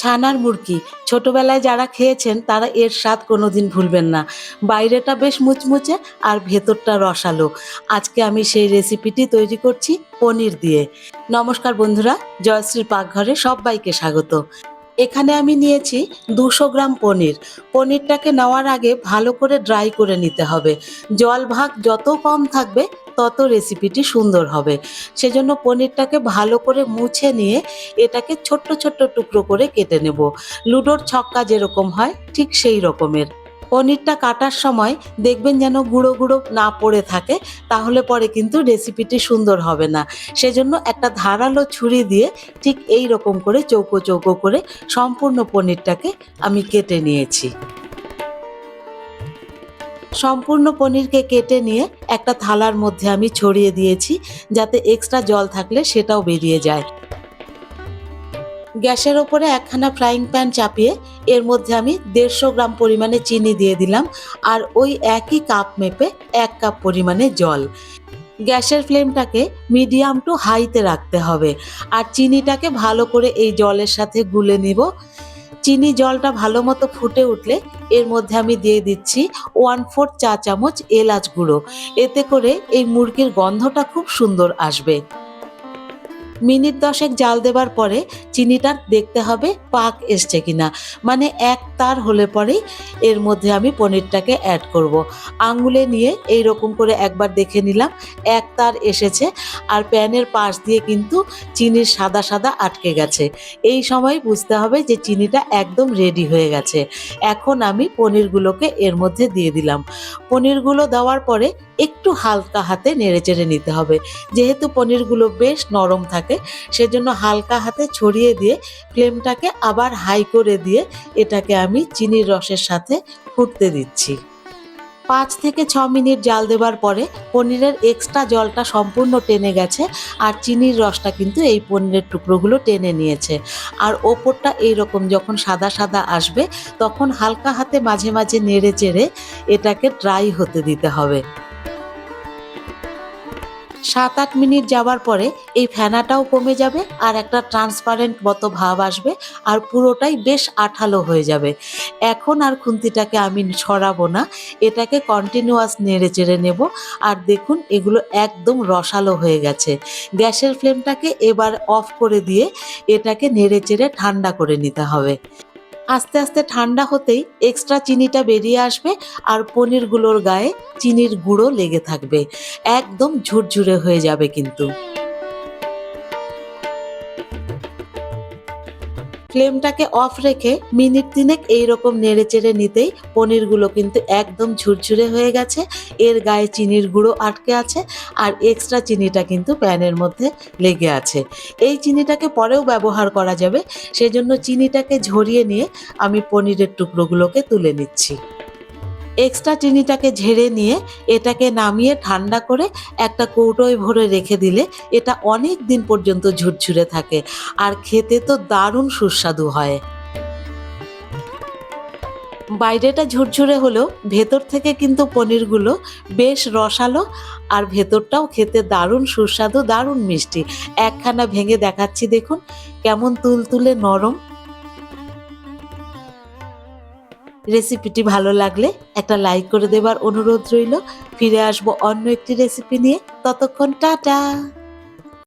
ছানার মুরগি। ছোটবেলায় যারা খেয়েছেন, তারা এর স্বাদ কোনোদিন ভুলবেন না। বাইরেটা বেশ মুচমুচে আর ভেতরটা রসালো। আজকে আমি সেই রেসিপিটি তৈরি করছি পনির দিয়ে। নমস্কার বন্ধুরা জয়শ্রীর পাকঘরে সবাইকে স্বাগত। এখানে আমি নিয়েছি দুশো গ্রাম পনির। পনিরটাকে নেওয়ার আগে ভালো করে ড্রাই করে নিতে হবে। জল ভাগ যত কম থাকবে, তত রেসিপিটি সুন্দর হবে। সেজন্য পনিরটাকে ভালো করে মুছে নিয়ে এটাকে ছোট্ট ছোট্ট টুকরো করে কেটে নেব। লুডোর ছক্কা যেরকম হয়, ঠিক সেই রকমের। পনিরটা কাটার সময় দেখবেন যেন গুঁড়ো গুঁড়ো না পড়ে থাকে, তাহলে পরে কিন্তু রেসিপিটি সুন্দর হবে না। সেজন্য একটা ধারালো ছুরি দিয়ে ঠিক এই রকম করে চৌকো চৌকো করে সম্পূর্ণ পনিরটাকে আমি কেটে নিয়েছি। সম্পূর্ণ পনিরকে কেটে নিয়ে একটা থালার মধ্যে আমি ছড়িয়ে দিয়েছি, যাতে এক্সট্রা জল থাকলে সেটাও বেরিয়ে যায়। গ্যাসের ওপরে একখানা ফ্রাইং প্যান চাপিয়ে এর মধ্যে আমি দেড়শো গ্রাম পরিমাণে চিনি দিয়ে দিলাম আর ওই একই কাপ মেপে এক কাপ পরিমাণে জল। গ্যাসের ফ্লেমটাকে মিডিয়াম টু হাইতে রাখতে হবে আর চিনিটাকে ভালো করে এই জলের সাথে গুলে নিব। চিনি জলটা ভালো মতো ফুটে উঠলে এর মধ্যে আমি দিয়ে দিচ্ছি ওয়ান ফোর্থ চা চামচ এলাচ গুঁড়ো। এতে করে এই মুরগির গন্ধটা খুব সুন্দর আসবে। মিনিট দশেক জাল দেবার পরে চিনিটা দেখতে হবে পাক এসছে কিনা। মানে এক তার হলে পরেই এর মধ্যে আমি পনিরটাকে অ্যাড করব। আঙ্গুলে নিয়ে এই রকম করে একবার দেখে নিলাম, এক তার এসেছে আর প্যানের পাশ দিয়ে কিন্তু চিনির সাদা সাদা আটকে গেছে। এই সময় বুঝতে হবে যে চিনিটা একদম রেডি হয়ে গেছে। এখন আমি পনিরগুলোকে এর মধ্যে দিয়ে দিলাম। পনিরগুলো দেওয়ার পরে একটু হালকা হাতে নেড়ে চেড়ে নিতে হবে। যেহেতু পনিরগুলো বেশ নরম থাকে, সেজন্য হালকা হাতে ছড়িয়ে দিয়ে ফ্লেমটাকে আবার হাই করে দিয়ে এটাকে আমি চিনির রসের সাথে ফুটতে দিচ্ছি। পাঁচ থেকে ছ মিনিট জাল দেবার পরে পনিরের এক্সট্রা জলটা সম্পূর্ণ টেনে গেছে আর চিনির রসটা কিন্তু এই পনিরের টুকরোগুলো টেনে নিয়েছে। আর ওপরটা এইরকম যখন সাদা সাদা আসবে, তখন হালকা হাতে মাঝে মাঝে নেড়ে চেড়ে এটাকে ড্রাই হতে দিতে হবে। সাত আট মিনিট যাওয়ার পরে এই ফেনাটাও কমে যাবে আর একটা ট্রান্সপারেন্ট মতো ভাব আসবে আর পুরোটাই বেশ আঠালো হয়ে যাবে। এখন আর খুন্তিটাকে আমি ছড়াবো না, এটাকে কন্টিনিউয়াস নেড়ে চেড়ে নেব আর দেখুন এগুলো একদম রসালো হয়ে গেছে। গ্যাসের ফ্লেমটাকে এবার অফ করে দিয়ে এটাকে নেড়ে চেড়ে ঠান্ডা করে নিতে হবে। আস্তে আস্তে ঠান্ডা হতেই এক্সট্রা চিনিটা বেরিয়ে আসবে আর পনিরগুলোর গায়ে চিনির গুঁড়ো লেগে থাকবে। একদম ঝুরঝুরে হয়ে যাবে কিন্তু। ফ্লেমটাকে অফ রেখে মিনিট তিনেক এইরকম নেড়ে চেড়ে নিতেই পনিরগুলো কিন্তু একদম ঝুরঝুরে হয়ে গেছে। এর গায়ে চিনির গুঁড়ো আটকে আছে আর এক্সট্রা চিনিটা কিন্তু প্যানের মধ্যে লেগে আছে। এই চিনিটাকে পরেও ব্যবহার করা যাবে। সেজন্য চিনিটাকে ঝরিয়ে নিয়ে আমি পনিরের টুকরোগুলোকে তুলে নিচ্ছি। এক্সট্রা চিনিটাকে ঝেড়ে নিয়ে এটাকে নামিয়ে ঠান্ডা করে একটা কৌটোয় ভরে রেখে দিলে এটা অনেক দিন পর্যন্ত ঝুরঝুরে থাকে। আর খেতে তো দারুণ সুস্বাদু হয়। বাইরেটা ঝুরঝুরে হলেও ভেতর থেকে কিন্তু পনিরগুলো বেশ রসালো আর ভেতরটাও খেতে দারুণ সুস্বাদু, দারুণ মিষ্টি। একখানা ভেঙে দেখাচ্ছি দেখুন, কেমন তুলতুলে নরম। রেসিপিটি ভালো লাগলে একটা লাইক করে দেবার অনুরোধ রইল। ফিরে আসব অন্য একটি রেসিপি নিয়ে। ততক্ষণ টাটা।